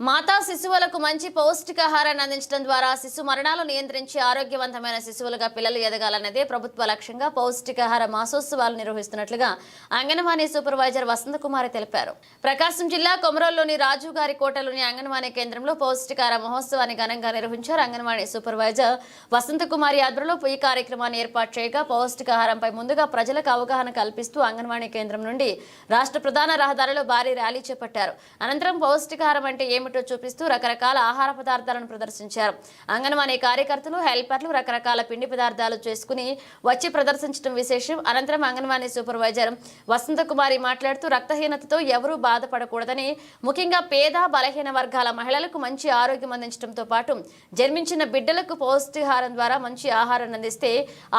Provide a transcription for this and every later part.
మాతా శిశువులకు మంచి పౌష్టికాహారాన్ని అందించడం ద్వారా శిశు మరణాలు నియంత్రించి ఆరోగ్యవంతమైన శిశువులుగా పిల్లలు ఎదగాలన్నదే ప్రభుత్వ లక్ష్యంగా పౌష్టికాహార మాసోత్సవాలు నిర్వహిస్తున్నట్లుగా అంగన్వాడీ సూపర్వైజర్ వసంతకుమారి తెలిపారు. ప్రకాశం జిల్లా కొమరోల్లోని రాజు గారి కోటలోని అంగన్వాడీ కేంద్రంలో పౌష్టికాహార మహోత్సవాన్ని ఘనంగా నిర్వహించారు. అంగన్వాడీ సూపర్వైజర్ వసంతకుమారి ఆధ్వర్యంలో ఈ కార్యక్రమాన్ని ఏర్పాటు చేయగా పౌష్టికాహారంపై ముందుగా ప్రజలకు అవగాహన కల్పిస్తూ అంగన్వాడీ కేంద్రం నుండి రాష్ట్ర ప్రధాన రహదారిలో భారీ ర్యాలీ చేపట్టారు. అనంతరం పౌష్టికాహారం అంటే ఏమిటో చూపిస్తూ రకరకాల ఆహార పదార్థాలను ప్రదర్శించారు. అంగన్వాడీ కార్యకర్తలు హెల్పర్లు రకరకాల పిండి పదార్థాలు చేసుకుని వచ్చి ప్రదర్శించడం విశేషం. అనంతరం అంగన్వాడీ సూపర్వైజర్ వసంతకుమారి మాట్లాడుతూ రక్తహీనతతో ఎవరూ బాధపడకూడదని ముఖ్యంగా పేద బలహీన వర్గాల మహిళలకు మంచి ఆరోగ్యం అందించడంతో పాటు జన్మించిన బిడ్డలకు పౌష్టిహారం ద్వారా మంచి ఆహారాన్ని అందిస్తే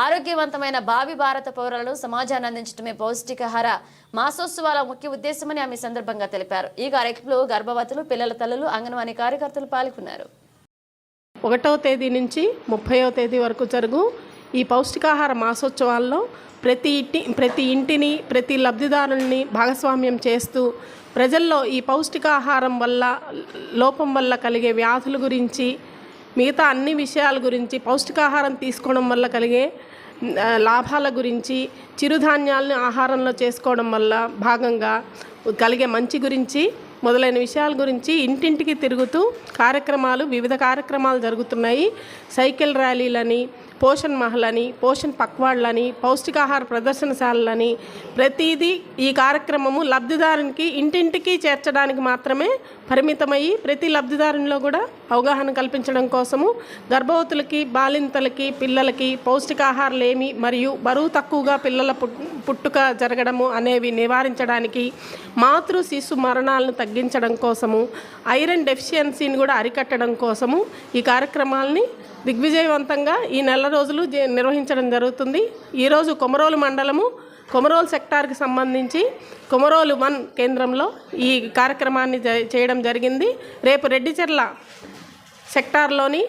ఆరోగ్యవంతమైన భావి భారత పౌరులను సమాజాన్ని అందించడమే పౌష్టికాహార మాసోత్సవాల ముఖ్య ఉద్దేశమని ఆమె సందర్భంగా తెలిపారు. ఈ కార్యక్రమంలో గర్భవతులు పిల్లల తల్లులు అంగన్వాడీ కార్యకర్తలు పాల్గొన్నారు. ఒకటవ తేదీ నుంచి ముప్పయో తేదీ వరకు జరుగు ఈ పౌష్టికాహార మాసోత్సవాల్లో ప్రతి ఇంటి ప్రతి ఇంటిని ప్రతి లబ్ధిదారుల్ని భాగస్వామ్యం చేస్తూ ప్రజల్లో ఈ పౌష్టికాహారం వల్ల లోపం వల్ల కలిగే వ్యాధుల గురించి మిగతా అన్ని విషయాల గురించి పౌష్టికాహారం తీసుకోవడం వల్ల కలిగే లాభాల గురించి చిరుధాన్యాలను ఆహారంలో చేసుకోవడం వల్ల భాగంగా కలిగే మంచి గురించి మొదలైన విషయాల గురించి ఇంటింటికి తిరుగుతూ కార్యక్రమాలు వివిధ కార్యక్రమాలు జరుగుతున్నాయి. సైకిల్ ర్యాలీలని పోషణ్ మహల్ అని పోషణ్ పక్వాళ్ళని పౌష్టికాహార ప్రదర్శనశాలలని ప్రతిదీ ఈ కార్యక్రమము లబ్ధిదారునికి ఇంటింటికి చేర్చడానికి మాత్రమే పరిమితమయ్యి ప్రతి లబ్ధిదారునిలో కూడా అవగాహన కల్పించడం కోసము గర్భవతులకి బాలింతలకి పిల్లలకి పౌష్టికాహారలేమి మరియు బరువు తక్కువగా పిల్లల పుట్- పుట్టుక జరగడము అనేవి నివారించడానికి మాతృ శిశు మరణాలను తగ్గించడం కోసము ఐరన్ డెఫిషియన్సీని కూడా అరికట్టడం కోసము ఈ కార్యక్రమాలని దిగ్విజయవంతంగా ఈ నెల రోజులు జే- నిర్వహించడం జరుగుతుంది. ఈరోజు కొమరోలు మండలము కొమరోలు సెక్టార్కి సంబంధించి కొమరోలు వన్ కేంద్రంలో ఈ కార్యక్రమాన్ని జ- చేయడం జరిగింది. రేపు రెడ్డిచెర్ల సెక్టార్లోని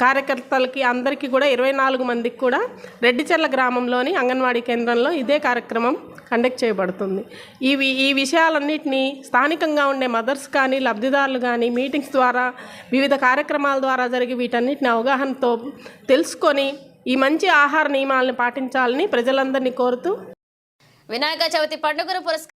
కార్యకర్తలకి అందరికీ కూడా ఇరవై నాలుగు మందికి కూడా రెడ్డిచెర్ల గ్రామంలోని అంగన్వాడీ కేంద్రంలో ఇదే కార్యక్రమం కండక్ట్ చేయబడుతుంది. ఇవి ఈ విషయాలన్నింటినీ స్థానికంగా ఉండే మదర్స్ కానీ లబ్ధిదారులు కానీ మీటింగ్స్ ద్వారా వివిధ కార్యక్రమాల ద్వారా జరిగి వీటన్నిటిని అవగాహనతో తెలుసుకొని ఈ మంచి ఆహార నియమాలను పాటించాలని ప్రజలందరినీ కోరుతూ వినాయక చవితి పండుగను పురస్కారం